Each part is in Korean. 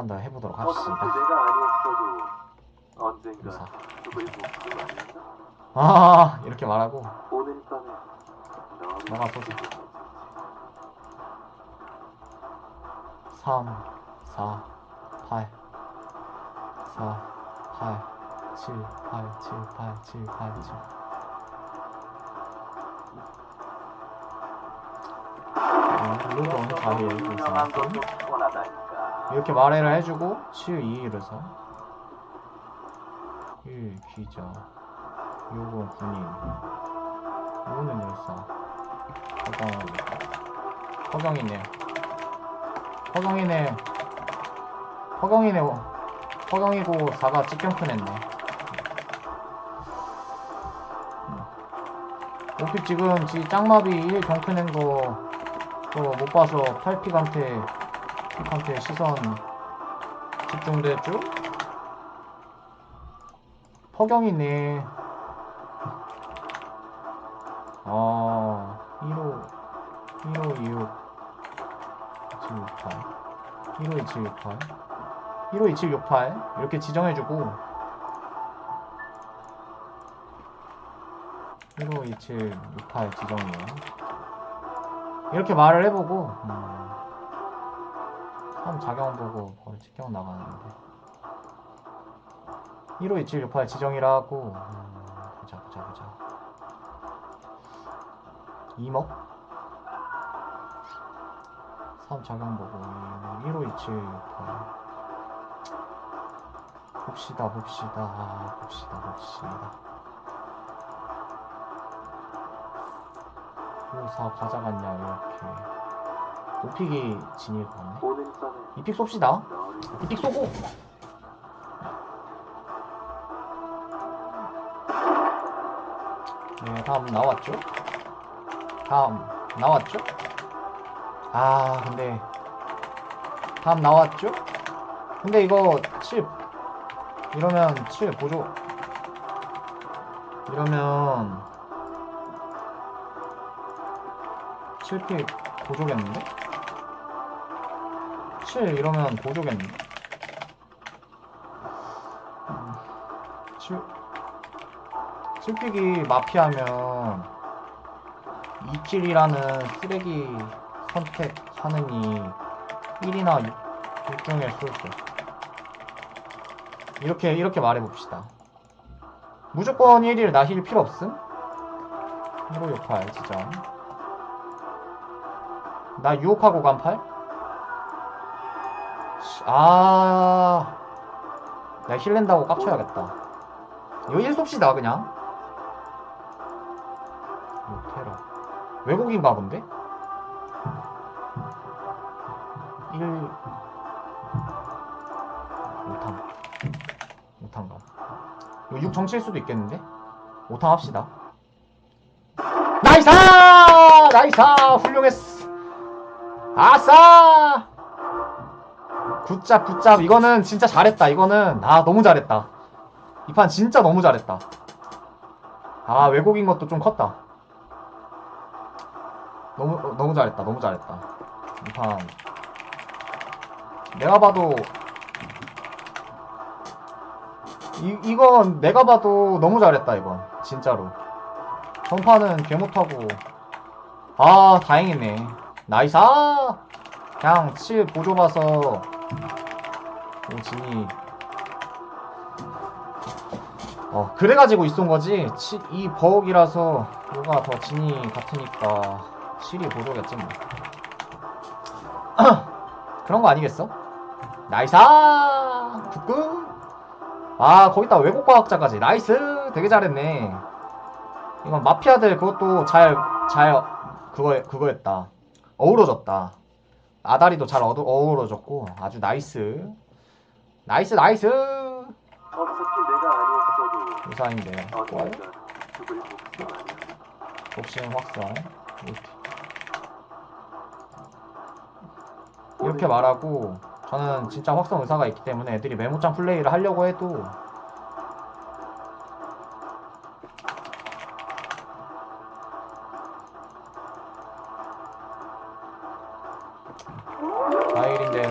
번 더 해보도록. 내가 아니었어도 언젠가 목숨 아니었나? 아 이렇게 말하고 오늘 밤에 너를 너가 쏘지. 3, 4, 8, 4, 8, 7, 8, 7, 8, 7, 8, 7. 물론 자기 유명한 의사. 이렇게 말해를 해주고 7, 2, 1에서. 1 기자 요건 군인. 요거는 열사. 허경 허경이네. 허경이네. 허경이네. 허경이고 4가 직경큰 했네. 오피 지금 지 짱마비 1 경큰 한거또 못 봐서 8픽한테 픽한테 시선 집중됐죠? 허경이네. 아, 1호, 1호 26, 2768, 1호 2768, 1호 2768 이렇게 지정해주고 1호 2768 지정이에요. 이렇게 말을 해보고 음, 참 작용 보고 바로 직경 나가는데. 1호 2768 지정이라고. 음, 보자 보자 보자. 이목 3 작용 보고 1호 2768 봅시다 봅시다. 아, 봅시다 봅시다. 5, 4 가져갔냐 이렇게 오픽이 진일 밤에 이픽 쏩시다. 이픽 쏘고. 네 다음 나왔죠? 다음 나왔죠? 아 근데 다음 나왔죠? 근데 이거 7 이러면 7 보조. 이러면 7픽 보조겠는데? 7 이러면 보조겠는데 7 7픽이 마피아면 2킬이라는 쓰레기 선택하느니 1이나 6, 중에 쏠수 이렇게 이렇게 말해봅시다. 무조건 1일 나힐 필요 없음? 1호 68 지점 나 유혹하고 간 8? 아, 내가 힐낸다고 깝쳐야겠다. 이거 1 쏩시다, 그냥. 오, 테러. 외국인가 본데? 1. 5탕. 5탕 가. 이거 6 정치일 수도 있겠는데? 5탕 합시다. 나이스! 나이스! 훌륭했어! 아싸! 굿잡 굿잡. 이거는 진짜 잘했다. 이거는 아 너무 잘했다. 이 판 진짜 너무 잘했다. 아 왜곡인 것도 좀 컸다. 너무 어, 너무 잘했다. 너무 잘했다. 이 판. 내가 봐도 이, 이건 내가 봐도 너무 잘했다 이건. 진짜로. 전판은 개 못하고. 아 다행이네 나이스. 아! 그냥 7 보조 봐서 오 진이. 어 그래가지고 있던 거지. 치, 이 버럭이라서 뭐가 더 진이 같으니까 7이 보조겠지 뭐. 그런 거 아니겠어? 나이스! 굿굿! 아 거기다 외국 과학자까지. 나이스! 되게 잘했네. 이건 마피아들 그것도 잘 잘 그거 그거였다 어우러졌다 아다리도 잘 어두, 어우러졌고 아주 나이스 나이스 나이스 어차피 내가 아니었어도 유사인데 좋아요 아니었나? 복싱 확성. 이렇게 말하고 저는 진짜 확성 의사가 있기 때문에 애들이 메모장 플레이를 하려고 해도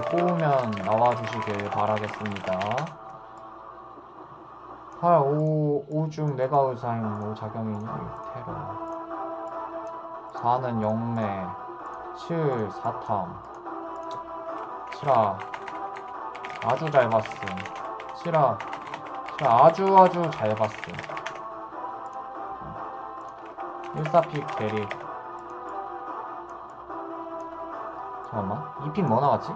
꼬우면 나와주시 주시길 바라겠습니다. 8, 5, 5중 내가 의사인 5 작용인 1 테러. 4는 영매 7 사탐. 7아 아주 잘 봤음. 7아 7아 아주 아주 잘 봤음. 1사픽 대립. 잠깐만 2픽 뭐 나왔지?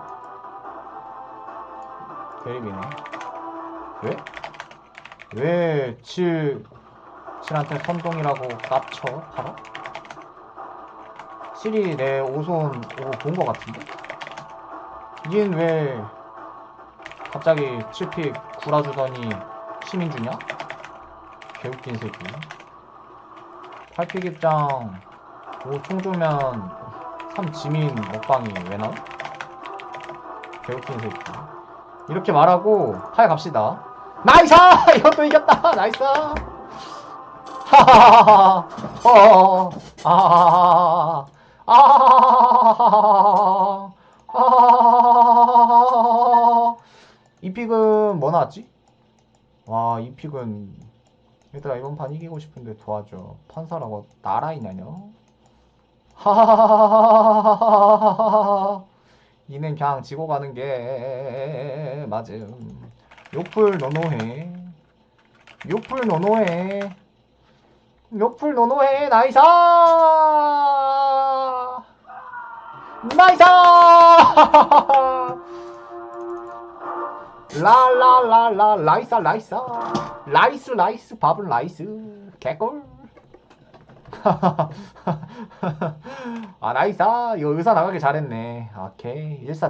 대립이네 왜? 왜 7, 7한테 선동이라고 깝쳐? 팔아? 7이 내 오손 오고 본거 같은데? 닌 왜 갑자기 7픽 구라주더니 시민 주냐? 개웃긴 새끼 8픽 입장 5총 주면 3 지민 먹방이 왜 나와? 개웃긴 새끼 이렇게 말하고 8 갑시다 나이스! 이것도 이겼다! 나이스! 이 픽은 뭐 나왔지? 와, 이 픽은 얘들아 이번 판 이기고 싶은데 도와줘. 판사라고 나라이냐뇨? 하하하하하하하하하 이는 그냥 지고 가는 게 맞음. 요풀 노노해. 요풀 노노해. 요풀 노노해. 나이스! 나이스! 라라라라 라이스 라이스 라이스 라이스 밥은 라이스 개꿀 아 나이스. 이거 의사 나가길 잘했네. 오케이. 1사